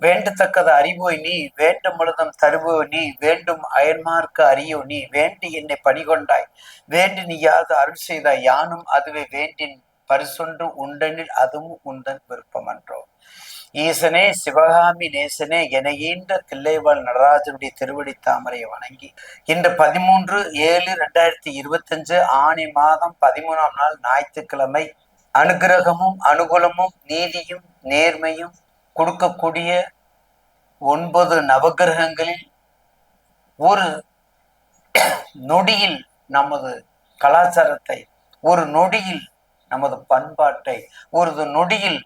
வேண்டத்தக்கது அறிவோய் நீ வேண்டும் முழுதும் தருவோ நீ வேண்டும் அயன்மார்க்கு அறியோ நீ வேண்டி என்னை பணிகொண்டாய். வேண்டி நீயாது அருள் செய்தாய் யானும் அதுவே வேண்டின் பரிசொன்று உண்டனில் அதுவும் உந்தன் விருப்பம் என்றோம் ஈசனே சிவகாமி நேசனே என ஈன்ற தில்லைவாள் நடராஜனுடைய திருவடி தாமரையை வணங்கி இன்று பதிமூன்று ஏழு ரெண்டாயிரத்தி இருபத்தஞ்சு ஆணி மாதம் பதிமூணாம் நாள் ஞாயிற்றுக்கிழமை அனுகிரகமும் அனுகூலமும் நீதியும் நேர்மையும் கொடுக்கக்கூடிய ஒன்பது நவகிரகங்களில் ஒரு நொடியில் நமது கலாச்சாரத்தை ஒரு நொடியில் நமது பண்பாட்டை ஒரு நொடியில்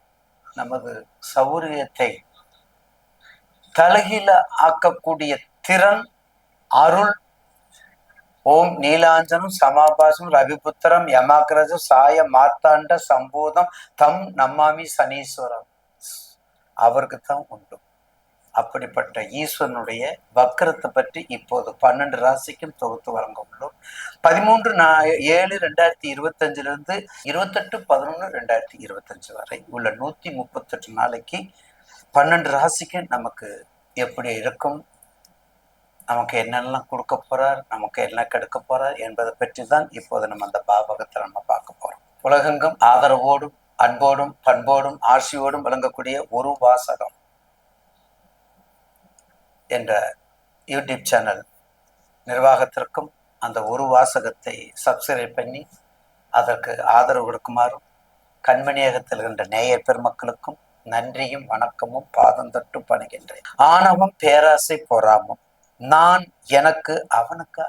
நமது சௌரியத்தை தலகில ஆக்கக்கூடிய திறன் அருள் ஓம் நீலாஞ்சனம் சமாபாசம் ரவிபுத்திரம் யமாகிரஜம் சாய மார்த்தாண்ட சம்போதம் தம் நம்மாமி சனீஸ்வரம். அவருக்கு தான் உண்டு. அப்படிப்பட்ட ஈஸ்வரனுடைய வக்கரத்தை பற்றி இப்போது பன்னெண்டு ராசிக்கும் தொகுத்து வழங்க உள்ளோம் பதிமூன்று நா ஏழு ரெண்டாயிரத்தி இருபத்தஞ்சிலிருந்து இருபத்தெட்டு பதினொன்று ரெண்டாயிரத்தி இருபத்தஞ்சு வரை உள்ள நூற்றி முப்பத்தெட்டு நாளைக்கு பன்னெண்டு ராசிக்கு நமக்கு எப்படி இருக்கும்? நமக்கு என்னெல்லாம் கொடுக்க போறார்? நமக்கு என்ன கெடுக்க போறார்? என்பதை பற்றி தான் இப்போது நம்ம அந்த பாவகத்தை நம்ம பார்க்க போறோம். உலகெங்கும் ஆதரவோடும் அன்போடும் பண்போடும் ஆட்சியோடும் விளங்கக்கூடிய ஒரு வாசகம் என்ற யூடியூப் சேனல் நிர்வாகத்திற்கும் அந்த ஒரு வாசகத்தை சப்ஸ்கிரைப் பண்ணி அதற்கு ஆதரவு கொடுக்குமாறும் கண்மணியகத்தில் இருக்கின்ற நேயர் பெருமக்களுக்கும் நன்றியும் வணக்கமும் பாதம் தட்டு பணுகின்றேன். ஆணவம் பேராசை பொறாமம். நான் எனக்கு அவனுக்கா?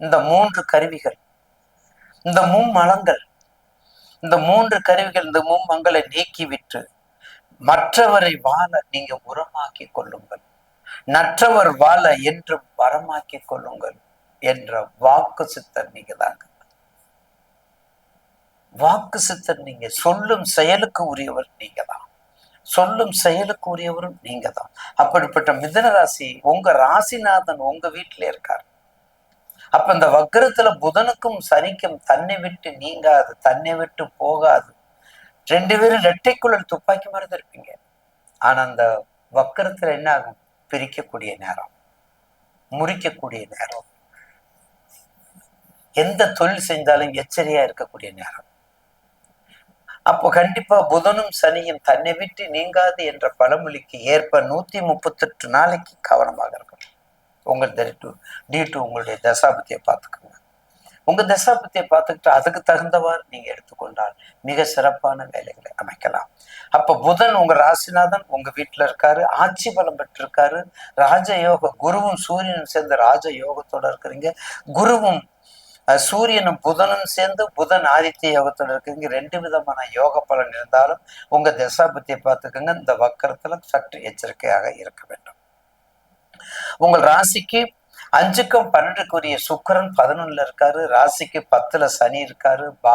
இந்த மூன்று கருவிகள் இந்த மும்மலங்கள் இந்த மூன்று கருவிகள் இந்த மும்மங்களை நீக்கிவிட்டு மற்றவரை வாழ நீங்க உரமாக்கி கொள்ளுங்கள். நற்றவர் வாழ என்று வரமாக்கி கொள்ளுங்கள் என்ற வாக்கு சித்தர் நீங்க தாங்க. வாக்கு சித்தர் நீங்க சொல்லும் செயலுக்கு உரியவர் நீங்க தான். சொல்லும் செயலுக்கு உரியவரும் நீங்க தான். அப்படிப்பட்ட மிதன ராசி உங்க ராசிநாதன் உங்க வீட்டிலே இருக்கார். அப்ப இந்த வக்கரத்துல புதனுக்கும் சனிக்கும் தன்னை விட்டு நீங்காது தன்னை விட்டு போகாது. ரெண்டு பேரும் ரெட்டைக்குழல் துப்பாக்கி மாதிரி தான் இருப்பீங்க ஆனா அந்த வக்கரத்துல என்ன ஆகும் பிரிக்கக்கூடிய நேரம் முறிக்கக்கூடிய நேரம். எந்த தொழில் செஞ்சாலும் எச்சரியா இருக்கக்கூடிய நேரம். அப்போ கண்டிப்பா புதனும் சனியும் தன்னை விட்டு நீங்காது என்ற பழமொழிக்கு ஏற்ப நூத்தி முப்பத்தெட்டு நாளைக்கு கவனமாக இருக்கணும். உங்கள் டு டி டூ உங்களுடைய தசாபத்தியை பார்த்துக்கோங்க. உங்கள் தசாபத்தியை பார்த்துக்கிட்டு அதுக்கு தகுந்தவாறு நீங்கள் எடுத்துக்கொண்டால் மிக சிறப்பான வேலைகளை அமைக்கலாம். அப்போ புதன் உங்கள் ராசிநாதன் உங்கள் வீட்டில் இருக்காரு ஆட்சி பலம் பெற்றிருக்காரு ராஜயோக குருவும் சூரியனும் சேர்ந்து ராஜ யோகத்தோட இருக்கிறீங்க. குருவும் சூரியனும் புதனும் சேர்ந்து புதன் ஆதித்ய யோகத்தோட இருக்கிறீங்க ரெண்டு விதமான யோக பலன் இருந்தாலும் உங்க தசாபத்தியை பார்த்துக்கோங்க. இந்த வக்கரத்துல சற்று எச்சரிக்கையாக இருக்க வேண்டும். உங்கள் ராசிக்கு அஞ்சுக்கும் பன்னெண்டுக்குரிய சுக்கரன் பதினொன்னுல இருக்காரு. ராசிக்கு பத்துல சனி இருக்காரு. பா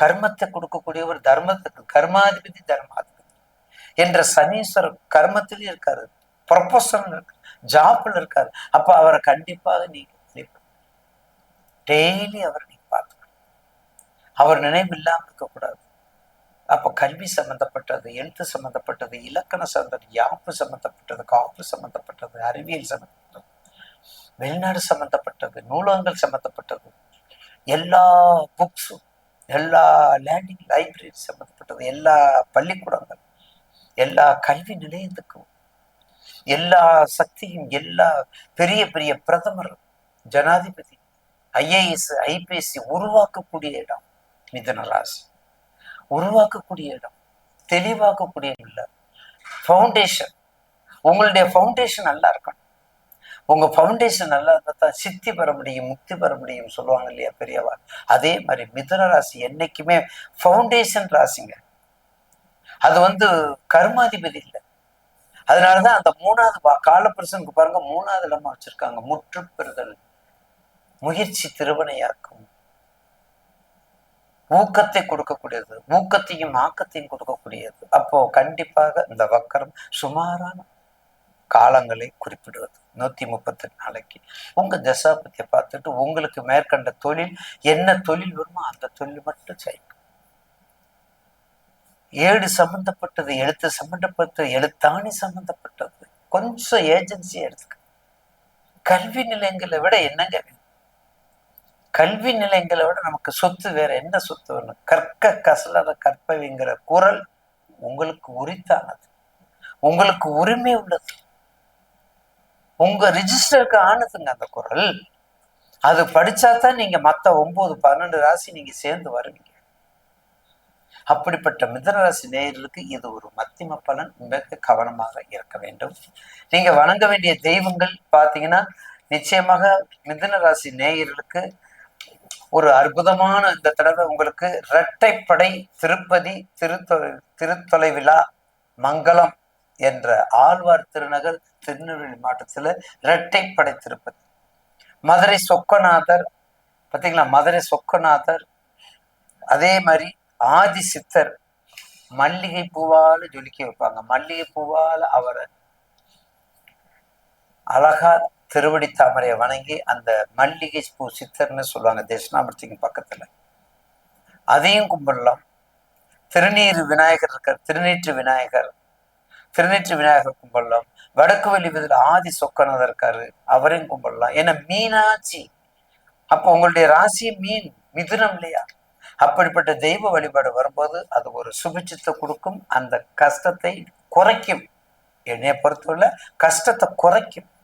கர்மத்தை கொடுக்கக்கூடிய ஒரு தர்மத்துக்கு கர்மாதிபதி தர்மாதிபதி என்ற சனீஸ்வரர் கர்மத்திலயும் இருக்காரு. ப்ரொபோசல் இருக்காரு. ஜாப்ல இருக்காரு. அப்ப அவரை கண்டிப்பாக நீங்க டெய்லி அவர் நீங்க பார்த்துக்கணும். அவர் நினைவு இல்லாமல் இருக்கக்கூடாது. அப்போ கல்வி சம்பந்தப்பட்டது எழுத்து சம்பந்தப்பட்டது இலக்கண சம்பந்தப்பட்டது யாப்பு சம்பந்தப்பட்டது காப்பு சம்பந்தப்பட்டது அறிவியல் சம்பந்தப்பட்டது வெளிநாடு சம்பந்தப்பட்டது நூலகங்கள் சம்பந்தப்பட்டது எல்லா புக்ஸும் எல்லா லேண்டிங் லைப்ரரி சம்பந்தப்பட்டது எல்லா பள்ளிக்கூடங்கள் எல்லா கல்வி நிலையத்துக்கும் எல்லா சக்தியும் எல்லா பெரிய பெரிய பிரதமர் ஜனாதிபதி ஐஏஎஸ் ஐபிஎஸ்சி உருவாக்கக்கூடிய இடம் மிதன ராசி உருவாக்கக்கூடிய இடம் தெளிவாக்கக்கூடிய இல்லை ஃபவுண்டேஷன் உங்களுடைய ஃபவுண்டேஷன் நல்லா இருக்கணும். உங்க ஃபவுண்டேஷன் நல்லா இருந்தால் தான் சித்தி பெற முடியும் முக்தி பெற முடியும் சொல்லுவாங்க இல்லையா பெரியவா? அதே மாதிரி மிதுன ராசி என்னைக்குமே ஃபவுண்டேஷன் ராசிங்க. அது வந்து கர்மாதிபதி இல்லை. அதனாலதான் அந்த மூணாவது பா- காலப்புருஷனுக்கு பாருங்க மூணாவது இடமா வச்சிருக்காங்க. முற்றுப்பெறுதல் முயற்சி திருவனையாக்கும். ஊக்கத்தை கொடுக்கக்கூடியது ஊக்கத்தையும் ஆக்கத்தையும் கொடுக்கக்கூடியது. அப்போ கண்டிப்பாக இந்த வக்கரம் சுமாரான காலங்களை குறிப்பிடுவது. நூத்தி முப்பத்தி நாளைக்கு உங்க தசாபத்தியை பார்த்துட்டு உங்களுக்கு மேற்கண்ட தொழில் என்ன தொழில் வருமோ அந்த தொழில் மட்டும் செய்யும் ஏடு சம்பந்தப்பட்டது எழுத்து சம்பந்தப்பட்டது எழுத்தாணி சம்பந்தப்பட்டது. கொஞ்சம் ஏஜென்சி எடுத்துக்க. கல்வி நிலையங்களை விட என்னங்க கல்வி நிலையங்களை விட நமக்கு சொத்து வேற என்ன சொத்து வேணும் கற்க கசலர கற்பவிங்கிற குரல் உங்களுக்கு உரித்தானது. உங்களுக்கு உரிமை உள்ளது. உங்க ரிஜிஸ்டருக்கு ஆனதுங்க அந்த குரல். அது படிச்சாதான் நீங்க மத்த ஒன்பது பன்னெண்டு ராசி நீங்க சேர்ந்து வருவீங்க. அப்படிப்பட்ட மிதன ராசி நேயர்களுக்கு இது ஒரு மத்திம பலன். மிக கவனமாக இருக்க வேண்டும். நீங்க வணங்க வேண்டிய தெய்வங்கள் பாத்தீங்கன்னா நிச்சயமாக மிதன ராசி நேயர்களுக்கு ஒரு அற்புதமான இந்த தடவை உங்களுக்கு இரட்டைப்படை திருப்பதி திருத்தொலை திருத்தொலை விழா மங்களம் என்ற ஆழ்வார் திருநகர் திருநெல்வேலி மாவட்டத்தில் இரட்டைப்படை திருப்பதி. மதுரை சொக்கநாதர் பார்த்தீங்களா மதுரை சொக்கநாதர் அதே மாதிரி ஆதி சித்தர் மல்லிகை பூவால ஜொலிக்க வைப்பாங்க. மல்லிகை பூவால அவரை அழகா திருவடி தாமரையை வணங்கி அந்த மல்லிகை பூ சித்தர்னு சொல்லுவாங்க தட்சிணாமூர்த்திக்கு பக்கத்துல. அதையும் கும்பிடலாம். திருநீர் விநாயகர் இருக்கார் திருநீற்று விநாயகர். திருநீற்று விநாயகர் கும்பிடலாம். வடக்கு வெளி ஆதி சொக்கநாதர் இருக்காரு அவரையும் கும்பிடலாம். ஏன்னா மீனாட்சி அப்போ உங்களுடைய ராசி மீன் மிதுனம் இல்லையா? அப்படிப்பட்ட தெய்வ வழிபாடு வரும்போது அது ஒரு சுபிட்சத்தை கொடுக்கும் அந்த கஷ்டத்தை குறைக்கும். என்னைய பொறுத்தவரை கஷ்டத்தை குறைக்கும்.